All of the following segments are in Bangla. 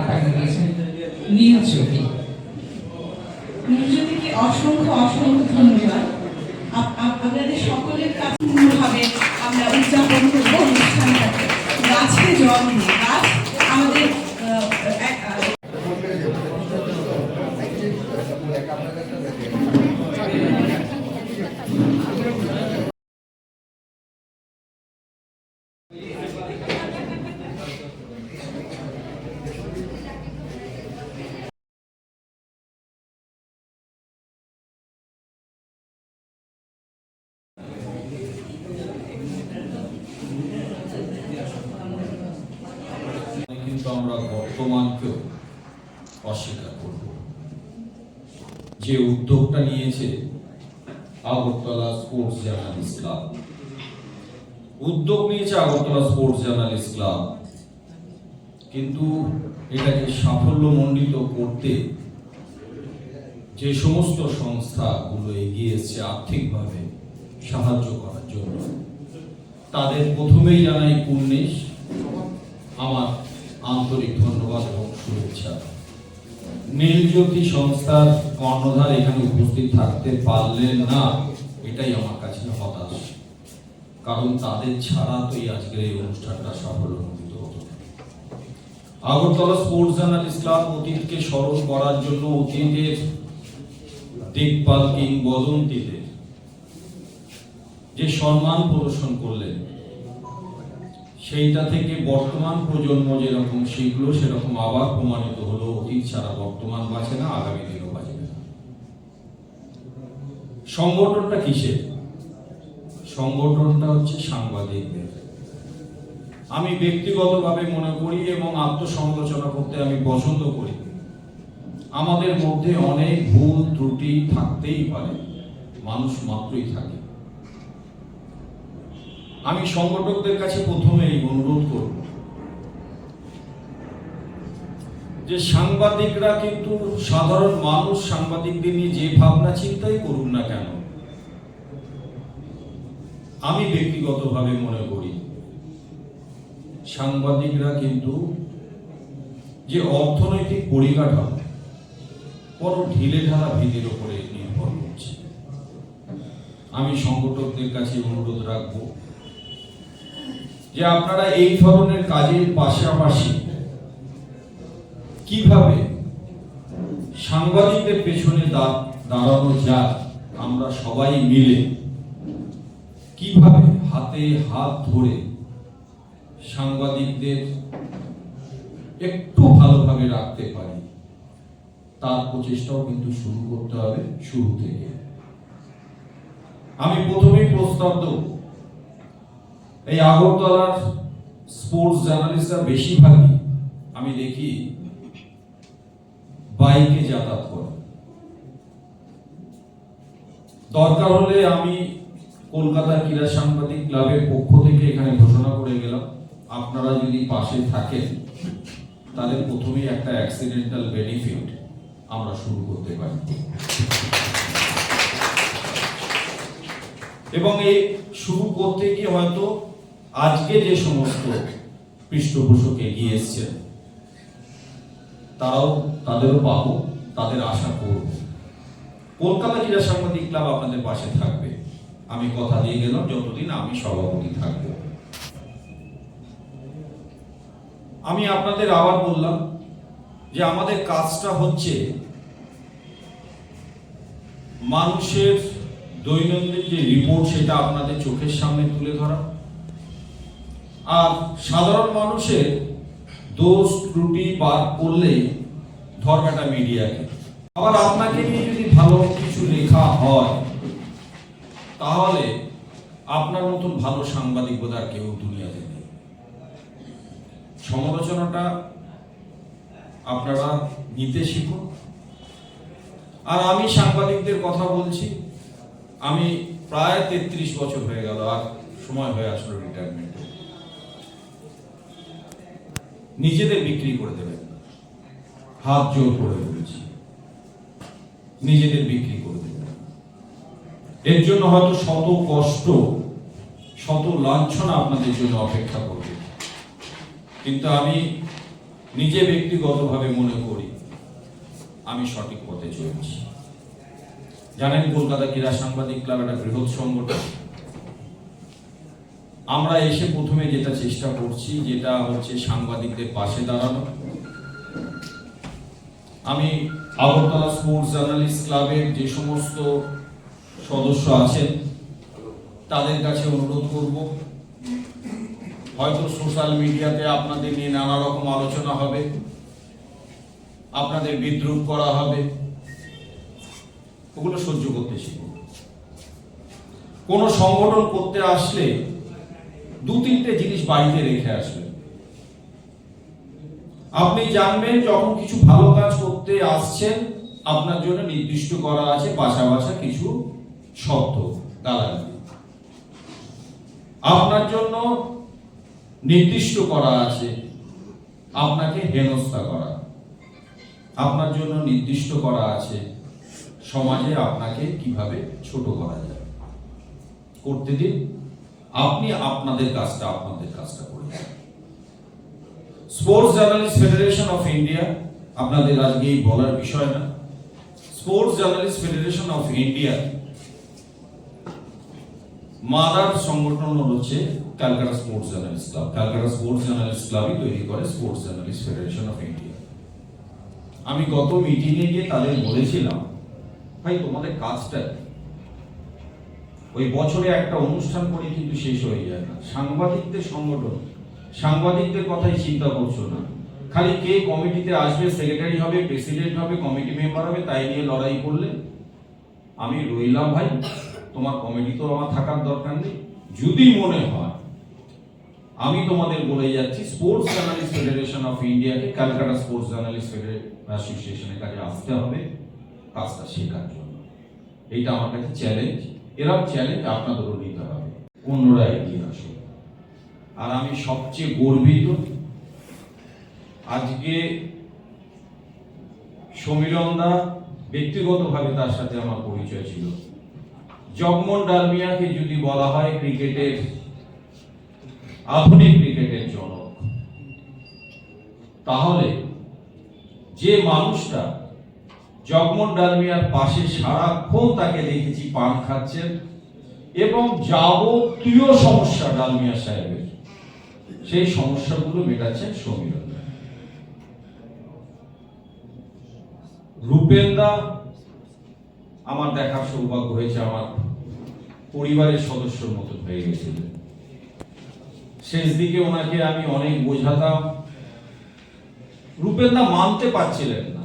পাকিয়ে দিয়েছেন নীলজ্যোতি নীলজ্যোতিকে অসংখ্য অসংখ্য ধন্যবাদ। আপ- আপ- আপনাদের সকলের কাছে আমরা উদযাপন করব অনুষ্ঠানটাকে। গাছে জল দিয়ে গাছ আমাদের কিন্তু আমরা বর্তমানকেও অস্বীকার করব। যে উদ্যোগটা নিয়েছে আগরতলা স্পোর্টস জার্নালিস্ট ক্লাব। উদ্যোগ নিয়েছে আগরতলা স্পোর্টস জার্নালিস্ট ক্লাব। কিন্তু এটাকে সাফল্যমণ্ডিত করতে যে সমস্ত সংস্থাগুলো এগিয়ে এসছে আর্থিকভাবে সাহায্য করার জন্য। তাদের প্রথমেই জানাই কুর্নিশ। আমার আন্তরিক ধন্যবাদ এবং শুভেচ্ছা। নীলজ্যোতি সংস্থার কর্ণধার এখানে উপস্থিত থাকতে পারলেন না, এটাই আমার কাছে হতাশ। কারণ তাদের ছাড়া তো এই আজকের এই অনুষ্ঠানটা সাফল্যমণ্ডিত হতো আগরতলা স্পোর্টস জার্নালিস্ট ক্লাব অতীতকে স্মরণ করার জন্য অতীতের দেখভাল কিংবদন্তিদের যে সম্মান প্রদর্শন করলেন সেইটা থেকে বর্তমান প্রজন্ম যেরকম শিখলো, সেরকম আবার প্রমাণিত হলো, অতীত ছাড়া বর্তমান বাঁচে না, আগামী দিনও বাঁচবে না। সংগঠনটা কিসের? সংগঠনটা হচ্ছে সাংবাদিকদের। আমি ব্যক্তিগতভাবে মনে করি এবং আত্মসমালোচনা করতে আমি পছন্দ করি। আমাদের মধ্যে অনেক ভুল ত্রুটি থাকতেই পারে, মানুষ মাত্রই থাকে। আমি সংগঠকদের কাছে প্রথমেই অনুরোধ করব যে সাংবাদিকরা কিন্তু সাধারণ মানুষ, সাংবাদিকদের নিয়ে যে ভাবনা চিন্তাই করুন না কেন, আমি ব্যক্তিগতভাবে মনে করি সাংবাদিকরা কিন্তু যে অর্থনৈতিক পরিকাঠামো বড় ঢিলে ঢালা ভিতের উপরে নির্ভর করছে। আমি সংগঠকদের কাছে অনুরোধ রাখব যে আপনারা এই ধরনের কাজের পাশাপাশি কীভাবে সাংবাদিকদের পেছনে দাঁড়ানো যায়, আমরা সবাই মিলে কীভাবে হাতে হাত ধরে সাংবাদিকদের একটু ভালোভাবে রাখতে পারি, তার প্রচেষ্টাও কিন্তু শুরু করতে হবে, শুরু থেকে। আমি প্রথমেই প্রস্তাব দেবো এই আগরতলার স্পোর্টস জার্নালিস্টরা বেশিরভাগই আমি দেখি বাইকে যাতায়াত করে। দরকার হলে আমি কলকাতা ক্রীড়া সাংবাদিক ক্লাবের পক্ষ থেকে এখানে ঘোষণা করে গেলাম। আপনারা যদি পাশে থাকেন, তাহলে প্রথমেই একটা অ্যাক্সিডেন্টাল বেনিফিট আমরা শুরু করতে পারি। এবং এই শুরু করতে গিয়ে হয়তো আজকে যে সমস্ত পৃষ্ঠপোষক এগিয়ে এসছেন, তারাও তাদেরও পাবো, তাদের আশা করব। কলকাতা ক্রীড়া সাংবাদিক ক্লাব আপনাদের পাশে থাকবে। আমি কথা দিয়ে গেলাম, যতদিন আমি সভাপতি থাকব। আমি আপনাদের আবার বললাম যে আমাদের কাজটা হচ্ছে মানুষের দৈনন্দিন যে রিপোর্ট সেটা আপনাদের চোখের সামনে তুলে ধরা। আর সাধারণ মানুষের দোষ, ত্রুটি বার করলেই ধর্মটা মিডিয়াকে। আবার আপনাকে নিয়ে যদি ভালো কিছু লেখা হয়, তাহলে আপনার মতন ভালো সাংবাদিক বোধ আর কেউ দুনিয়াতে নেই। সমালোচনাটা আপনারা নিতে শিখুন। আর আমি সাংবাদিকদের কথা বলছি, আমি প্রায় তেত্রিশ বছর হয়ে গেল, আর সময় হয়ে আসলো রিটায়ারমেন্টে নিজেদের বিক্রি করে দেবেন। হাত জোর করে বলছি। নিজেদের বিক্রি করে দেবেন। এর জন্য হয়তো শত কষ্ট, শত লাঞ্ছনা আপনাদের জন্য অপেক্ষা করবে। কিন্তু আমি নিজে ব্যক্তিগতভাবে মনে করি, আমি সঠিক পথে চলছি। জানেন কলকাতা ক্রীড়া সাংবাদিক ক্লাব একটা বৃহৎ সংগঠন। আমরা এসে প্রথমে যেটা চেষ্টা করছি, যেটা হচ্ছে সাংবাদিকদের পাশে দাঁড়ানো। আমি আগরতলা স্পোর্টস জার্নালিস্ট ক্লাবের যে সমস্ত সদস্য আছেন, তাদের কাছে অনুরোধ করব, হয়তো সোশ্যাল মিডিয়াতে আপনাদের নিয়ে নানা রকম আলোচনা হবে, আপনাদের বিদ্রুপ করা হবে, ওগুলো সহ্য করতে শিখুন কোন সংগঠন করতে আসলে দু তিনটে জিনিস বাড়িতে রেখে আসবেন। আপনি জানবেন যখন কিছু ভালো কাজ করতে আসছেন, আপনার জন্য নির্দিষ্ট করা আছে বাসা বাসা কিছু শব্দ গালাগালি আপনার জন্য নির্দিষ্ট করা আছে, আপনাকে হেনস্থা করা। আপনার জন্য নির্দিষ্ট করা আছে, সমাজে আপনাকে কীভাবে ছোট করা যায়। করতে দিন। আপনি আপনাদের কাজটা আপনাদের কাজটা করে sports journalist federation of India আপনাদের আজকে এই বলার বিষয় না। Sports journalist federation of India mother সংগঠন হচ্ছে Calcutta sports journalist club Calcutta sports journalist ক্লাবই তৈরি করে sports journalist federation of India আমি গত মিটিংয়ে গিয়ে তাদের বলেছিলাম, ভাই, তোমাদের কাজটা? ওই বছরে একটা অনুষ্ঠান করে কিন্তু শেষ হয়ে যায়। না সাংবাদিকদের সংগঠন। সাংবাদিকদের কথাই চিন্তা করছ না। খালি কে কমিটিতে আসবে, সেক্রেটারি হবে, প্রেসিডেন্ট হবে, কমিটি মেম্বার হবে, তাই নিয়ে লড়াই করলে? আমি রইলাম ভাই, তোমার কমিটি তো আমার থাকার দরকার নেই। যদি মনে হয়, আমি তোমাদের বলে যাচ্ছি, স্পোর্টস জার্নালিস্ট ফেডারেশন অফ ইন্ডিয়াকে ক্যালকাটা স্পোর্টস জার্নালিস্ট অ্যাসোসিয়েশনের কাছে আসতে হবে, কাজটা শেখার জন্য। এইটা আমার কাছে চ্যালেঞ্জ এরকম চ্যালেঞ্জ আপনাদেরও নিতে হবে অন্যরা এগিয়ে আসুন আর আমি সবচেয়ে গর্বিত, আজকে সমীরণ দা ব্যক্তিগতভাবে তার সাথে আমার পরিচয় ছিল। জগমোহন ডালমিয়াকে যদি বলা হয় ক্রিকেটের, আধুনিক ক্রিকেটের জনক, তাহলে যে মানুষটা জগমোহন ডালমিয়ার পাশে সারাক্ষণ তাকে দেখেছি পান খাচ্ছেন এবং যাবতীয় সমস্যা ডালমিয়া সাহেবের। সেই সমস্যাগুলো মেটাচ্ছেন সমীরণ। রূপেন্দা আমার দেখার সৌভাগ্য হয়েছে, আমার পরিবারের সদস্যর মতো হয়ে গেছিলেন শেষ দিকে ওনাকে আমি অনেক বোঝাতাম। রূপেন্দা মানতে পারছিলেন না।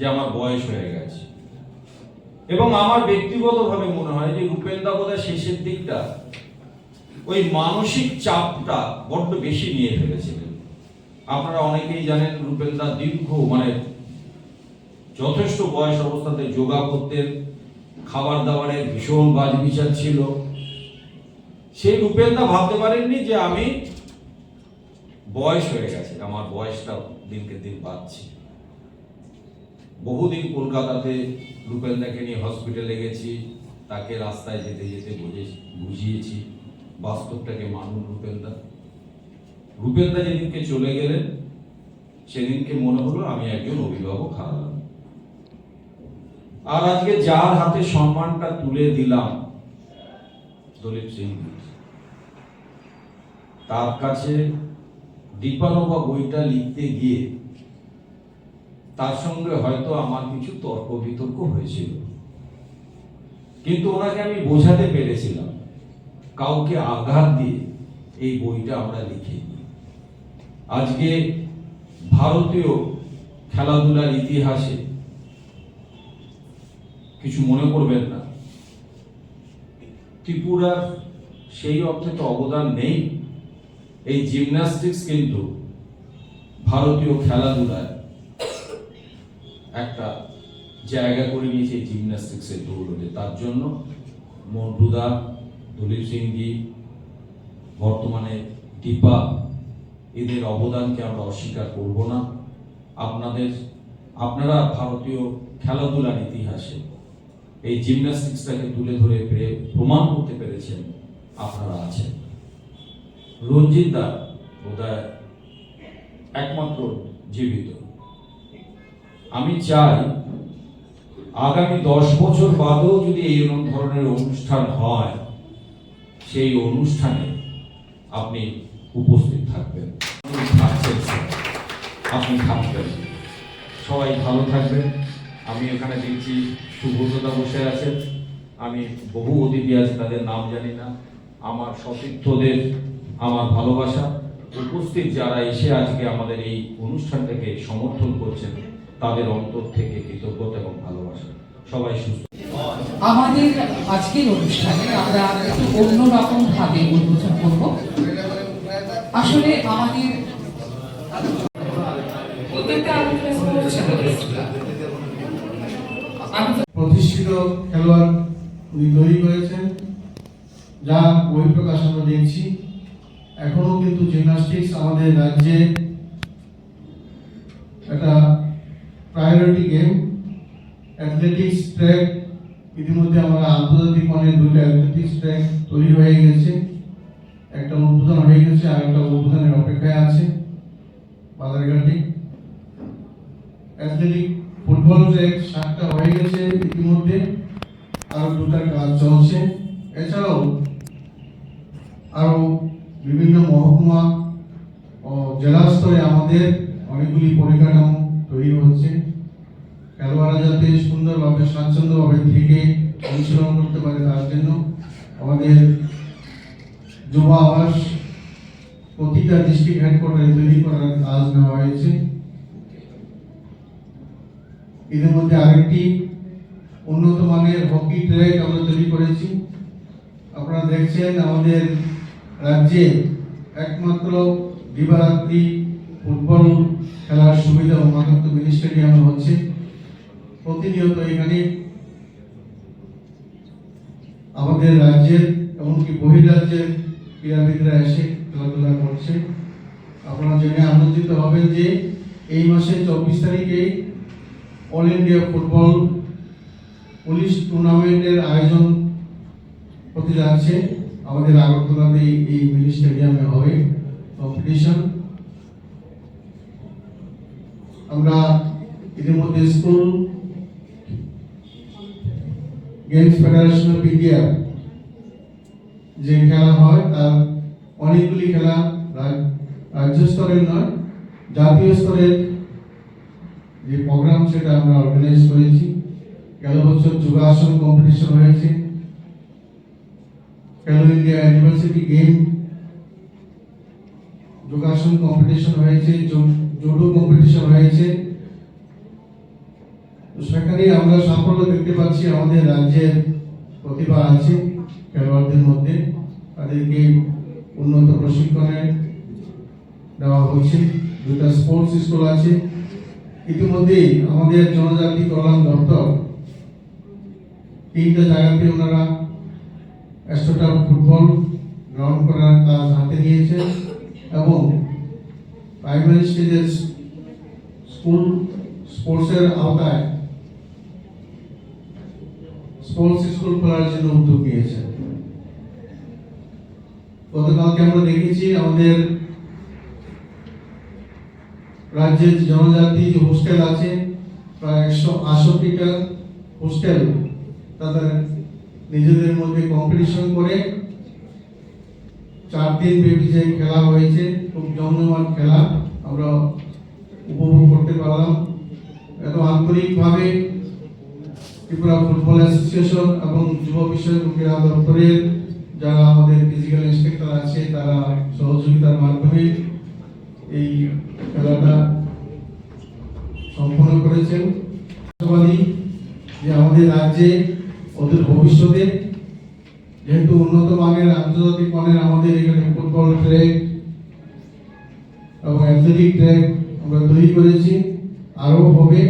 যে আমার বয়স হয়ে গেছে। এবং আমার ব্যক্তিগতভাবে মনে হয় যে রূপেন্দা বোধহয় শেষের দিকটা ওই মানসিক চাপটা বড্ড বেশি নিয়ে ফেলেছিলেন। আপনারা অনেকেই জানেন রূপেন্দা দীর্ঘ মানে যথেষ্ট বয়স অবস্থাতে যোগা করতেন খাবার দাবারের ভীষণ বাজ বিচার ছিল। সেই রূপেন্দা ভাবতে পারেননি যে আমি বয়স হয়ে গেছে, আমার বয়সটা দিনকে দিন বাড়ছে। বহুদিন কলকাতাতে রূপেন্দাকে নিয়ে হসপিটালে গেছি, তাকে রাস্তায় যেতে যেতে বুঝে বুঝিয়েছি, বাস্তবটাকে মানুন রূপেন্দা। রূপেন্দা যেদিনকে চলে গেলেন, সেদিনকে মনে হলো আমি একজন অভিভাবক হারালাম। আর আজকে যার হাতে সম্মানটা তুলে দিলাম, দলীপ সিং। তার কাছে দীপানবা বইটা লিখতে গিয়ে তার সঙ্গে হয়তো আমার কিছু তর্ক বিতর্ক হয়েছিল। কিন্তু ওনাকে আমি বোঝাতে পেরেছিলাম। কাউকে আঘাত দিয়ে এই বইটা আমরা লিখিনি। আজকে ভারতীয় খেলাধুলার ইতিহাসে কিছু মনে করবেন না। ত্রিপুরার সেই অর্থে তো অবদান নেই। এই জিমন্যাস্টিক্স কিন্তু ভারতীয় খেলাধুলায় একটা জায়গা করে নিয়েছে জিমন্যাস্টিক্সের দৌড়ে তার জন্য মন্টুদা, দলীপ সিংজি, বর্তমানে দীপা, এদের অবদানকে আমরা অস্বীকার করব না। আপনাদের, আপনারা ভারতীয় খেলাধুলার ইতিহাসে এই জিমন্যাস্টিক্সটাকে তুলে ধরে পেরে, প্রমাণ করতে পেরেছেন আপনারা আছেন। রঞ্জিত দা বোধহয় একমাত্র জীবিত। আমি চাই আগামী দশ বছর বাদেও যদি এই ধরনের অনুষ্ঠান হয়, সেই অনুষ্ঠানে আপনি উপস্থিত থাকবেন। আপনি থাকবেন। সবাই ভালো থাকবেন। আমি এখানে দেখছি সুব্রতদা বসে আছেন। আমি বহু অতিথি আছে, তাদের নাম জানি না। আমার সতীর্থদের আমার ভালোবাসা। উপস্থিত যারা এসে আজকে আমাদের এই অনুষ্ঠানটাকে সমর্থন করছেন তাদের অন্তর থেকে কৃতজ্ঞতা এবং ভালোবাসা। সবাই সুস্থ। আমাদের আজকের অনুষ্ঠানে আমরা একটু অন্যরকম ভাবে উদ্বোধন করব। আসলে আমাদের প্রতিষ্ঠিত খেলোয়াড় উনি তৈরি করেছেন যা বহিঃপ্রকাশ আমরা দেখছি। এখনও কিন্তু জিমনাস্টিক্স আমাদের রাজ্যে একটা প্রায়োরিটি গেম অ্যাথলেটিক্স ট্র্যাক ইতিমধ্যে আমরা মানের দুটো অ্যাথলেটিক্স ট্র্যাক তৈরি হয়ে গেছে। একটা উদ্বোধন হয়ে গেছে, আর একটা উদ্বোধনের অপেক্ষায় আছে বাজারঘাটে। অ্যাথলেটিক ফুটবল ট্র্যাক সাতটা হয়ে গেছে ইতিমধ্যে আর দুটার কাজ চলছে। এছাড়াও আরও বিভিন্ন মহকুমা ও জেলা স্তরে আমাদের অনেকগুলি পরিকাঠামো তৈরি হচ্ছে। খেলোয়াড়রা যাতে সুন্দরভাবে, স্বাচ্ছন্দ্যভাবে থেকে অনুশীলন করতে পারে তার জন্য আমাদের যুব আবাস প্রতিটা ডিস্ট্রিক্ট হেডকোয়ার্টারে তৈরি করার কাজ নেওয়া হয়েছে। এদের মধ্যে আরেকটি উন্নত মানের হকি ট্র্যাক আমরা তৈরি করেছি। আপনারা দেখছেন আমাদের রাজ্যে একমাত্র দিবারাত্রি ফুটবল খেলার সুবিধা উন্নত মিনি স্টেডিয়ামে হচ্ছে। প্রতিনিয়ত এখানে আমাদের রাজ্যের এমনকি বহিরাজ্যের ক্রীড়াবিদরা এসে খেলাধুলা করছে। আপনারা জেনে আনন্দিত হবেন যে এই মাসে চব্বিশ তারিখে অল ইন্ডিয়া ফুটবল পুলিশ টুর্নামেন্টের আয়োজন হতে যাচ্ছে। আমাদের আগরতলাতে এই- মিনি স্টেডিয়ামে হবে কম্পিটিশন আমরা ইতিমধ্যে school games federation of India যে খেলা হয়, তার অনেকগুলি খেলা রাজ্য স্তরের নয়, জাতীয় স্তরের যে প্রোগ্রাম সেটা আমরা অর্গানাইজ করেছি। গেল বছর যোগাসন কম্পিটিশন হয়েছে। Khelo India university game yogasana competition হয়েছে জুডো কম্পিটিশন হয়েছে। সেখানে আমরা সাফল্য দেখতে পাচ্ছি, আমাদের রাজ্যের প্রতিভা আছে খেলোয়াড়দের মধ্যে। তাদেরকে উন্নত প্রশিক্ষণে দেওয়া হচ্ছে দুটা স্পোর্টস স্কুল আছে। ইতিমধ্যেই আমাদের জনজাতি কল্যাণ দপ্তর তিনটা জায়গাতে ওনারা একশোটা ফুটবল গ্রাউন্ড করার কাজ হাতে নিয়েছে এবং প্রাইমারি স্টেজের স্কুল স্পোর্টসের আওতায় স্পোর্টস স্কুল খোলার জন্য উদ্যোগ নিয়েছে। গতকালকে আমরা দেখেছি আমাদের রাজ্যের জনজাতি যে হোস্টেল আছে, প্রায় একশো আষট্টিটা হোস্টেল তাদের নিজেদের মধ্যে কম্পিটিশন করে। চার দিন ব্যাপী যে খেলা হয়েছে, খুব জমজমাট খেলা, আমরা উপভোগ করতে পারলাম। এত আন্তরিকভাবে ত্রিপুরা ফুটবল অ্যাসোসিয়েশন এবং যুব বিষয়ক ক্রীড়া দপ্তরের যারা আমাদের ফিজিক্যাল ইন্সপেক্টর আছে, তারা সহযোগিতার মাধ্যমে এই খেলাটা সম্পন্ন করেছেন। যে আমাদের রাজ্যে, ওদের ভবিষ্যতে যেহেতু উন্নত মানের আন্তর্জাতিক মানের আমাদের এখানে ফুটবল ট্র্যাক এবং অ্যাথলেটিক ট্র্যাক আমরা তৈরি করেছি, আরও হবে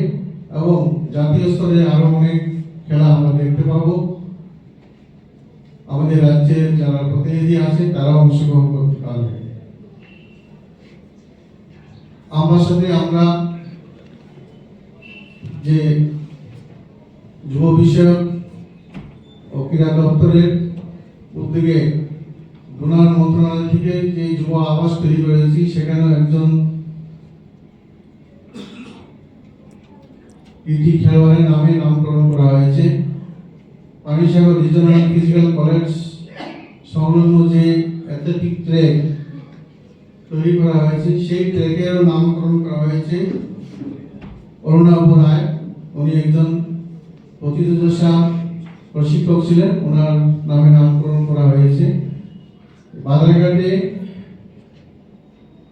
এবং জাতীয় স্তরে আরও অনেক খেলা আমরা দেখতে পাবো। আমাদের রাজ্যের যারা প্রতিনিধি আছে, তারাও অংশগ্রহণ করতে পারবে। আমার সাথে আমরা যে যুব বিষয়ক ও ক্রীড়া দপ্তরের উদ্যোগে ডোনার মন্ত্রণালয় থেকে যে যুব আবাস তৈরি করেছি সেখানে একজন ইটি খেলোয়াড়ের নামে নামকরণ করা হয়েছে। পানিসাগর রিজনাল ফিজিক্যাল কলেজ সংলগ্ন যে অ্যাথলেটিক ট্র্যাক তৈরি করা হয়েছে। সেই ট্র্যাকেরও নামকরণ করা হয়েছে। অরুণাভ রায়। উনি একজন প্রতিযোগিতা প্রশিক্ষক ছিলেন। ওনার নামে নামকরণ করা হয়েছে। বাজারঘাটে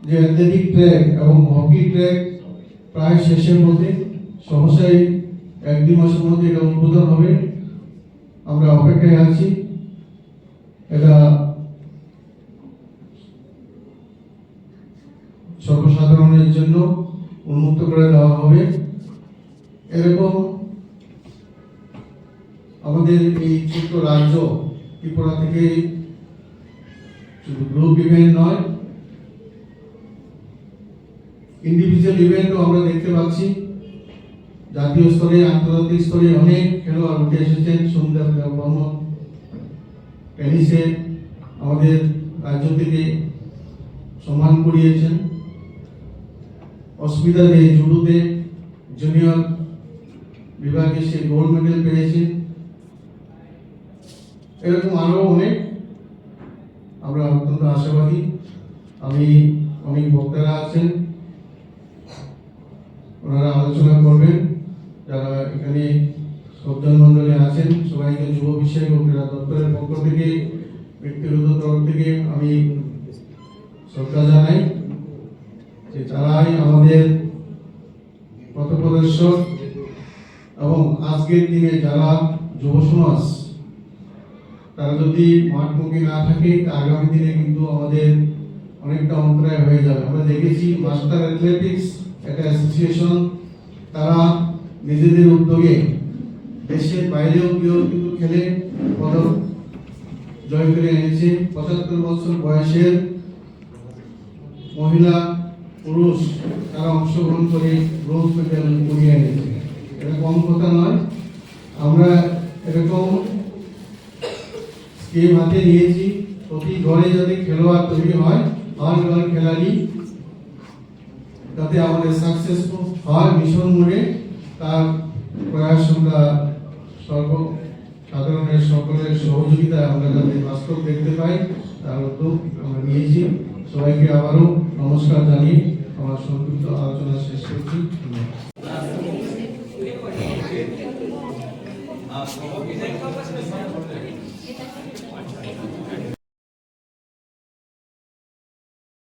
যে অ্যাথলেটিক ট্র্যাক এবং হকি ট্র্যাক প্রায় শেষের মধ্যে, সহসাই এক দুই মাসের মধ্যে এটা উদ্বোধন হবে। আমরা অপেক্ষায় আছি। এটা জন্য উন্মুক্ত করে দেওয়া হবে। এরকম আমাদের এই ছোট্ট রাজ্য ত্রিপুরা থেকে শুধু গ্রুপ ইভেন্ট নয় ইন্ডিভিজুয়াল ইভেন্টও আমরা দেখতে পাচ্ছি। জাতীয় স্তরে, আন্তর্জাতিক স্তরে অনেক খেলোয়াড় উঠে এসেছেন। সুন্দর বর্মন টেনিসে আমাদের রাজ্য থেকে সম্মান করিয়েছেন নেই জুডোতে জুনিয়র বিভাগে সে গোল্ড মেডেল পেয়েছে। এরকম আরও অনেক আমরা অত্যন্ত আশাবাদী। আমি অনেক বক্তারা আছেন। ওনারা আলোচনা করবেন। যারা এখানে সজ্জন মন্ডলে আছেন, সবাইকে যুব বিষয় ক্রীড়া দপ্তরের পক্ষ থেকে, ব্যক্তিগত তরফ থেকে আমি শ্রদ্ধা জানাই। যে তারাই আমাদের পথপ্রদর্শক এবং আজকের দিনে যারা যুব সমাজ, তারা যদি মাঠমুখী না থাকে আগামী দিনে কিন্তু আমাদের অনেকটা অন্তরায় হয়ে যাবে। আমরা দেখেছি মাস্টার অ্যাথলেটিক্স একটা অ্যাসোসিয়েশন, তারা নিজেদের উদ্যোগে দেশের বাইরেও কেউ কিন্তু খেলে পদক জয় করে এনেছে। পঁচাত্তর বছর বয়সের মহিলা পুরুষ তারা অংশগ্রহণ করে ব্রোঞ্জ মেডেল করিয়ে এনেছে। এটা কম কথা নয়। আমরা এরকম স্কিম হাতে নিয়েছি। প্রতি ঘরে যাতে খেলোয়াড় তৈরি হয়, হর ঘর খেলাড়ি তাতে আমাদের সাকসেসফুল হয় মিশন মোড়ে তার প্রয়াস আমরা সর্ব সাধারণের সকলের সহযোগিতায় আমরা যাতে বাস্তব দেখতে পাই, তার উদ্যোগ আমরা নিয়েছি। সবাইকে আবারও নমস্কার জানিয়ে আমার সংক্ষিপ্ত আলোচনা শেষ করছি।